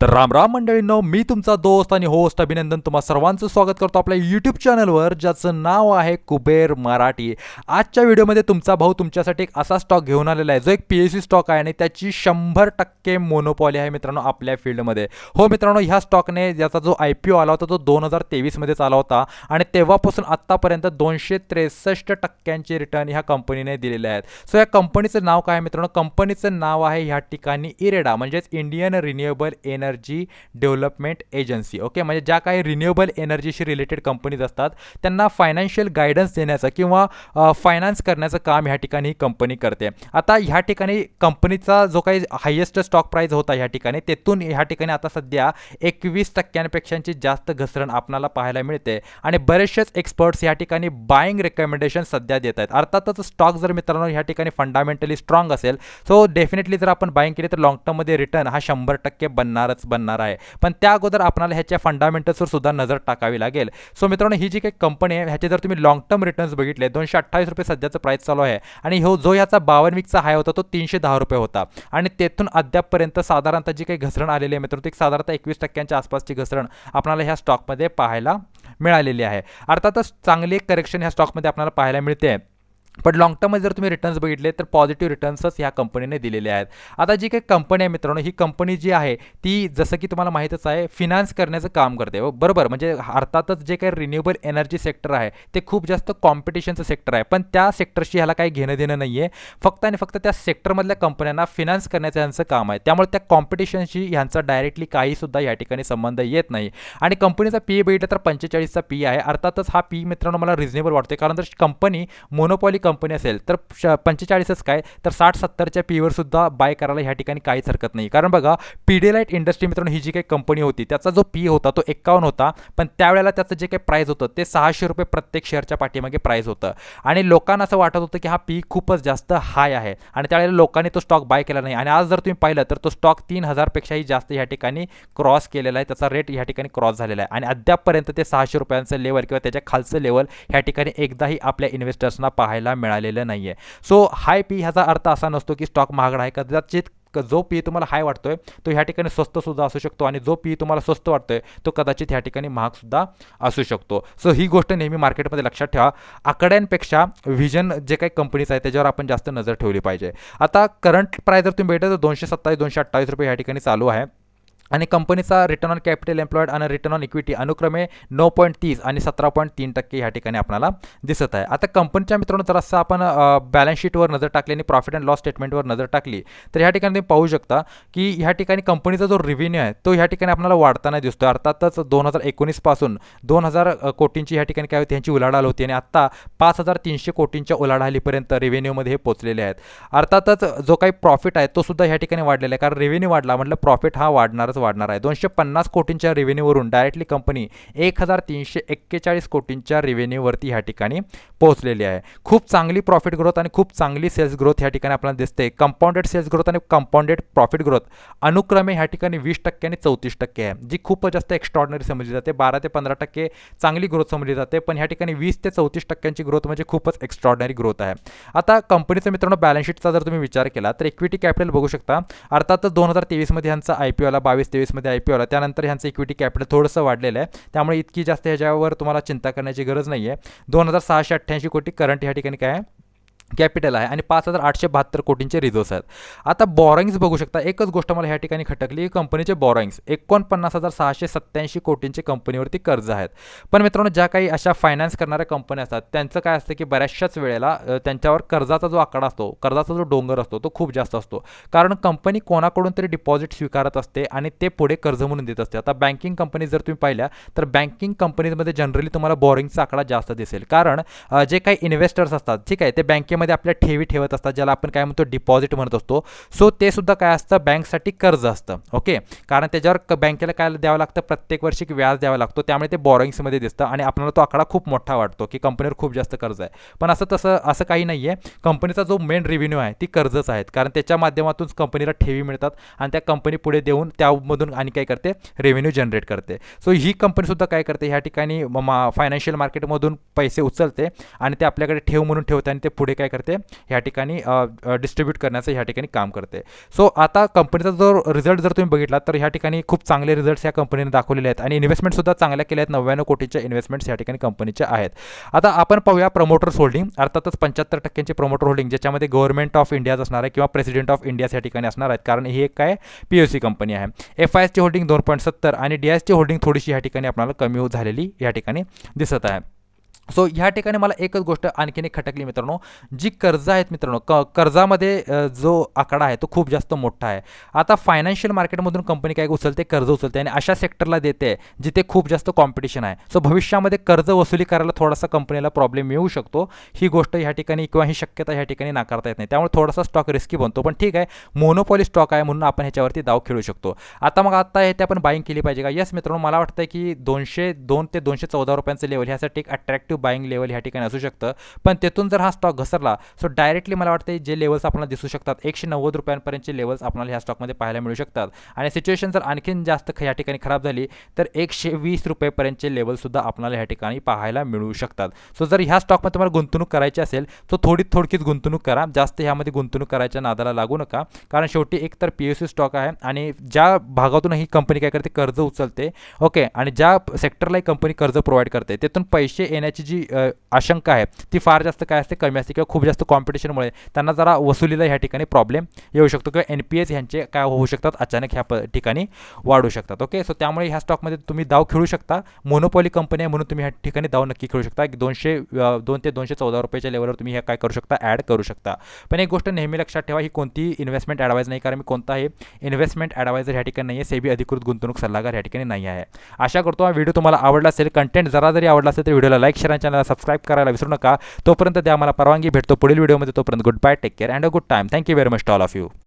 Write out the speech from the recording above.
तर राम राम मंडळींनो मी तुमचा दोस्त आणि होस्ट अभिनंदन तुम्हा सर्वांचं स्वागत करतो आपल्या यूट्यूब चॅनलवर ज्याचं नाव आहे कुबेर मराठी. आजच्या व्हिडिओमध्ये तुमचा भाऊ तुमच्यासाठी एक असा स्टॉक घेऊन आलेला आहे जो एक पी एस सी स्टॉक आहे आणि त्याची शंभर टक्के मोनोपॉली आहे मित्रांनो आपल्या फील्डमध्ये. हो मित्रांनो ह्या स्टॉकने ज्याचा जो आय पी ओ आला होता तो दोन हजार तेवीसमध्येच आला होता आणि तेव्हापासून आत्तापर्यंत दोनशे त्रेसष्ट टक्क्यांचे रिटर्न ह्या कंपनीने दिलेले आहेत सो या कंपनीचं नाव काय आहे मित्रांनो? कंपनीचं नाव आहे ह्या ठिकाणी इरेडा म्हणजेच Indian renewable energy energy development agency okay म्हणजे ज्या काही रिन्युएबल एनर्जीशी रिलेटेड कंपनीज असतात त्यांना फायनान्शियल गायडन्स देण्याचं किंवा फायनान्स करण्याचं काम ह्या ठिकाणी ही कंपनी करते. आता ह्या ठिकाणी कंपनीचा जो काही हायेस्ट स्टॉक प्राईज होता ह्या ठिकाणी तेथून ह्या ठिकाणी आता सध्या एकवीस टक्क्यांपेक्षाची जास्त घसरण आपणाला पाहायला मिळते. आणि बरेचसेच एक्सपर्ट्स ह्या ठिकाणी बाईंग रेकमेंडेशन सध्या देत आहेत. अर्थातच स्टॉक जर मित्रांनो ह्या ठिकाणी फंडामेंटली स्ट्रॉंग असेल सो डेफिनेटली जर आपण बाईंग केली तर लॉंग टर्ममध्ये रिटर्न हा शंभर टक्के बनणारच बनणार आहे. पण त्या अगोदर आपल्याला ह्याच्या फंडामेंटल्सवर सुद्धा नजर टाकावी लागेल. सो मित्रांनो ही जी काही कंपनी आहे ह्याचे जर तुम्ही लॉंग टर्म रिटर्न्स बघितले दोनशे अठ्ठावीस रुपये सध्याचं प्राईस चालू आहे. आणि हो जो ह्याचा बावन वीकचा हाय होता तो तीनशे दहा रुपये होता. आणि तेथून अद्यापपर्यंत साधारणतः जी काही घसरण आलेली आहे मित्रांनो ती साधारणतः एकवीस टक्क्यांच्या आसपासची घसरण आपल्याला ह्या स्टॉकमध्ये पाहायला मिळालेली आहे. अर्थातच चांगली करेक्शन ह्या स्टॉकमध्ये आपल्याला पाहायला मिळते. पण लाँग टर्ममध्ये जर तुम्ही रिटर्न्स बघितले तर पॉझिटिव्ह रिटर्न्सच ह्या कंपनीने दिलेले आहेत. आता जी काही कंपनी आहे मित्रांनो ही कंपनी जी आहे ती जसं की तुम्हाला माहीतच आहे फिनान्स करण्याचं काम करते बरोबर? म्हणजे अर्थातच जे काही रिन्युएबल एनर्जी सेक्टर आहे ते खूप जास्त कॉम्पिटिशनचं सेक्टर आहे. पण त्या सेक्टरशी ह्याला काही घेणं देणं नाही आहे फक्त आणि फक्त त्या सेक्टरमधल्या कंपन्यांना फिनान्स करण्याचं ह्यांचं काम आहे. त्यामुळे त्या कॉम्पिटिशनशी ह्यांचा डायरेक्टली काहीसुद्धा या ठिकाणी संबंध येत नाही. आणि कंपनीचा पी बघितलं तर पंचेचाळीसचा पी आहे. अर्थातच हा पी मित्रांनो मला रिझनेबल वाटते कारण जर कंपनी मोनोपॉली कंपनी कंपनी असेल तर श पंचेचाळीसच काय? तर साठ सत्तरच्या पीवर सुद्धा बाय करायला ह्या ठिकाणी काहीच हरकत नाही. कारण बघा पीडेलाईट इंडस्ट्री मित्रांनो ही जी काही कंपनी होती त्याचा जो पी होता तो एक्कावन्न होता. पण त्यावेळेला त्याचं जे काही प्राईज होतं ते सहाशे रुपये प्रत्येक शेअरच्या पाठीमागे प्राईज होतं. आणि लोकांना असं वाटत होतं की हा पी खूपच जास्त हाय आहे. आणि त्यावेळेला लोकांनी तो स्टॉक बाय केला नाही. आणि आज जर तुम्ही पाहिलं तर तो स्टॉक तीन हजारपेक्षाही जास्त या ठिकाणी क्रॉस केलेला आहे. त्याचा रेट या ठिकाणी क्रॉस झालेला आहे. आणि अद्यापपर्यंत ते सहाशे रुपयांचं लेवल किंवा त्याच्या खालचं लेवल ह्या ठिकाणी एकदाही आपल्या इन्व्हेस्टर्सना पाहायला मिळालेलं नाही आहे सो हाय पी ह्याचा अर्थ असा नसतो की स्टॉक महागडा आहे. कदाचित जो पी तुम्हाला हाय वाटतोय तो ह्या ठिकाणी स्वस्त सुद्धा असू शकतो आणि जो पी तुम्हाला स्वस्त वाटतोय तो कदाचित ह्या ठिकाणी महाग सुद्धा असू शकतो. सो ही गोष्ट नेहमी मार्केटमध्ये लक्षात ठेवा. आकड्यांपेक्षा व्हिजन जे काही कंपनीज आहेत त्याच्यावर आपण जास्त नजर ठेवली पाहिजे. आता करंट प्राईस जर तुम्ही भेटत तर दोनशे सत्तावीस दोनशे अठ्ठावीस रुपये ह्या ठिकाणी चालू आहे. आणि कंपनीचा रिटर्न ऑन कॅपिटल एम्प्लॉईड आणि रिटर्न ऑन इक्विटी अनुक्रमे नऊ पॉईंट तीस आणि सतरा पॉईंट तीन टक्के ह्या ठिकाणी आपल्याला दिसत आहे. आता कंपनीच्या मित्रांनो जर असं आपण बॅलन्स शीटवर नजर टाकली आणि प्रॉफिट अँड लॉस स्टेटमेंटवर नजर टाकली तर ह्या ठिकाणी तुम्ही पाहू शकता की ह्या ठिकाणी कंपनीचा जो रिव्हेन्यू आहे तो ह्या ठिकाणी आपल्याला वाढताना दिसतो अर्थातच दोन हजार एकोणीसपासून दोन हजार कोटींची ह्या ठिकाणी काय होती? ह्यांची उलाढाल होती आणि आत्ता पाच हजार तीनशे कोटींच्या उलाढालीपर्यंत रेव्हेन्यूमध्ये हे पोचलेले आहेत. अर्थातच जो काही प्रॉफिट आहे तो सुद्धा ह्या ठिकाणी वाढलेला आहे. कारण रेव्हेन्यू वाढला म्हटलं प्रॉफिट हा वाढणारच वाढणार आहे. दोनशे पन्नास कोटींच्या रेव्हेन्यूवरून डायरेक्टली कंपनी एक हजार तीनशे एक्केचाळीस कोटींच्या रेव्हेन्यूवरती ह्या ठिकाणी पोहोचलेली आहे. खूप चांगली प्रॉफिट ग्रोथ आणि खूप चांगली सेल्स ग्रोथ ह्या ठिकाणी आपल्याला दिसते कंपाऊंडेड सेल्स ग्रोथ आणि कंपाऊंडेड प्रॉफिट ग्रोथ अनुक्रमे ह्या ठिकाणी वीस टक्के आणि चौतीस टक्के आहे. जी खूप जास्त एक्स्ट्रॉर्डनरी समजली जाते. बारा ते पंधरा टक्के चांगली ग्रोथ समजली जाते. पण ह्या ठिकाणी वीस ते चौतीस टक्क्यांची ग्रोथ म्हणजे खूपच एक्स्ट्रॉर्डनरी ग्रोथ आहे. आता कंपनीचं मित्रांनो बॅलन्स शीटचा जर तुम्ही विचार केला तर इक्विटी कॅपिटल बघू शकता. अर्थातच दोन हजार तेवीसमध्ये यांचा आय पी ओला बावीस तेवीसमध्ये आय पी ओला त्यानंतर ह्यांचं इक्विटी कॅपिटल थोडंसं वाढलेलं आहे. त्यामुळे इतकी जास्त ह्याच्यावर तुम्हाला चिंता करण्याची गरज नाही आहे दोन हजार सहाशे अठ्ठ्याऐंशी कोटी करंट ह्या ठिकाणी काय आहे? कॅपिटल आहे आणि पाच हजार आठशे बहात्तर कोटींचे रिझर्व्स आहेत. आता बॉरोइंग्स बघू शकता एकच गोष्ट मला ह्या ठिकाणी खटकली कंपनीचे बॉरोइंग्स एकोणपन्नास हजार सहाशे सत्त्याऐंशी कोटींचे कंपनीवरती कर्ज आहेत. पण मित्रांनो ज्या काही अशा फायनान्स करणाऱ्या कंपन्या असतात त्यांचं काय असतं की बऱ्याचशाच वेळेला त्यांच्यावर कर्जाचा जो आकडा असतो कर्जाचा जो डोंगर असतो तो खूप जास्त असतो. कारण कंपनी कोणाकडून तरी डिपॉझिट स्वीकारत असते आणि ते पुढे कर्ज म्हणून देत असते. आता बँकिंग कंपनी जर तुम्ही पाहिल्या तर बँकिंग कंपनीजमध्ये जनरली तुम्हाला बॉरिंगचा आकडा जास्त दिसेल. कारण जे काही इन्व्हेस्टर्स असतात ठीक आहे ते बँकेमध्ये मध्ये आपल्या ठेवी ठेवत असतात ज्याला आपण काय म्हणतो डिपॉझिट म्हणत असतो. सो ते सुद्धा काय असतं? बँकसाठी कर्ज असतं. ओके कारण त्याच्यावर बँकेला काय द्यावं लागतं? प्रत्येक वर्षी व्याज द्यावा लागतो. त्यामुळे ते बॉरोइंग्समध्ये दिसतं आणि आपल्याला तो आकडा खूप मोठा वाटतो की कंपनीवर खूप जास्त कर्ज आहे. पण असं तसं असं काही नाही आहे कंपनीचा जो मेन रेव्हेन्यू आहे ती कर्जच आहेत. कारण त्याच्या माध्यमातून कंपनीला ठेवी मिळतात आणि त्या कंपनी पुढे देऊन त्यामधून आणि काय करते? रेव्हेन्यू जनरेट करते. सो ही कंपनीसुद्धा काय करते? ह्या ठिकाणी फायनान्शियल मार्केटमधून पैसे उचलते आणि ते आपल्याकडे ठेव म्हणून ठेवते आणि ते पुढे काय करते ह्या ठिकाणी डिस्ट्रीब्यूट करण्याचं ह्या ठिकाणी काम करते. सो आता कंपनीचा जो रिझल्ट जर तुम्ही बघितला तर ह्या ठिकाणी खूप चांगले रिझल्ट्स या कंपनीने दाखवलेले आहेत. आणि इन्व्हेस्टमेंटसुद्धा चांगल्या केल्या आहेत. नव्याण्णव कोटीच्या इन्व्हेस्टमेंट्स या ठिकाणी कंपनीच्या आहेत. आता आपण पाहूया प्रमोटर्स होल्डिंग अर्थातच पंच्याहत्तर टक्क्यांची प्रमोटर होल्डिंग ज्याच्यामध्ये गव्हर्नमेंट ऑफ इंडियाज असणार आहे किंवा प्रेसिडेंट ऑफ इंडियाज या ठिकाणी असणार आहेत. कारण ही एक काय? पी यू सी कंपनी आहे. एफ आय एसची होल्डिंग दोन पॉईंट सत्तर आणि डी एसची होल्डिंग थोडीशी या ठिकाणी आपल्याला कमी झालेली या ठिकाणी दिसत आहे. सो ह्या ठिकाणी मला एकच गोष्ट आणखीन एक खटकली मित्रांनो जी कर्ज आहेत मित्रांनो क कर्जामध्ये जो आकडा आहे तो खूप जास्त मोठा आहे. आता फायनान्शियल मार्केटमधून कंपनी काय उचलते? कर्ज उचलते आणि अशा सेक्टरला देते जिथे खूप जास्त कॉम्पिटिशन आहे. सो भविष्यामध्ये कर्ज वसुली करायला थोडासा कंपनीला प्रॉब्लेम येऊ शकतो. ही गोष्ट ह्या ठिकाणी किंवा ही शक्यता ह्या ठिकाणी नाकारता येत नाही. त्यामुळे थोडासा स्टॉक रिस्की बनतो. पण ठीक आहे मोनोपॉली स्टॉक आहे म्हणून आपण ह्याच्यावरती दाव खेळू शकतो. आता मग आता हे ते आपण बाईंग केली पाहिजे का? येस मित्रांनो मला वाटतं की दोनशे दोन ते दोनशे चौदा रुपयांचं लेवल ह्यासाठी एक अट्रॅक्टिव्ह बाईंग लेवल ह्या ठिकाणी असू शकतं. पण तिथून जर हा स्टॉक घसरला सो डायरेक्टली मला वाटतं जे लेवल्स आपल्याला दिसू शकतात एकशे नव्वद रुपयांपर्यंतचे लेवल्स आपल्याला ह्या स्टॉकमध्ये पाहायला मिळू शकतात. आणि सिच्युएशन जर आणखीन जास्त ख- या ठिकाणी खराब झाली तर एकशे वीस रुपयेपर्यंतचे लेवलसुद्धा आपल्याला ह्या ठिकाणी पाहायला मिळू शकतात. सो जर ह्या स्टॉकमध्ये तुम्हाला गुंतवणूक करायची असेल तर थोडी थोडकीच गुंतवणूक करा. जास्त ह्यामध्ये गुंतवणूक करायच्या नादाला लागू नका. कारण शेवटी एक तर पी एस सी स्टॉक आहे आणि ज्या भागातून ही कंपनी काय करते कर्ज उचलते. ओके आणि ज्या सेक्टरला ही कंपनी कर्ज प्रोव्हाइड करते तिथून पैसे येण्याची जी आशंका आहे ती फार जास्त काय असते कमी असते किंवा खूप जास्त कॉम्पिटिशनमुळे त्यांना जरा वसुलीला ह्या ठिकाणी प्रॉब्लेम येऊ शकतो किंवा एन पी एस ह्यांचे काय होऊ शकतात अचानक ह्या प ठिकाणी वाढू शकतात. ओके सो त्यामुळे ह्या स्टॉकमध्ये तुम्ही दाव खेळू शकता. मोनोपॉली कंपनी आहे म्हणून तुम्ही ह्या ठिकाणी दाव नक्की खेळू शकता. दोनशे दोन ते दोनशे चौदा रुपयाच्या लेवलवर तुम्ही ह्या काय करू शकता ॲड करू शकता. पण एक गोष्ट नेहमी लक्षात ठेवा ही कोणती इन्व्हेस्टमेंट ॲडवाईज नाही कारण मी कोणताही इन्व्हेस्टमेंट ॲडवायझर ह्या ठिकाणी नाही आहे सेबी अधिकृत गुंतवणूक सल्लागार ह्या ठिकाणी नाही आहे. आशा करतो हा व्हिडिओ तुम्हाला आवडला असेल. कंटेंट जरा जरी आवडला असेल तर व्हिडिओला लाईक शेअर आणि चॅनलला सबस्क्राईब करायला विसरू नका. तोपर्यंत द्या मला परवानगी भेटतो पुढील व्हिडिओमध्ये. तोपर्यंत good bye take care and a good time thank you very much all of you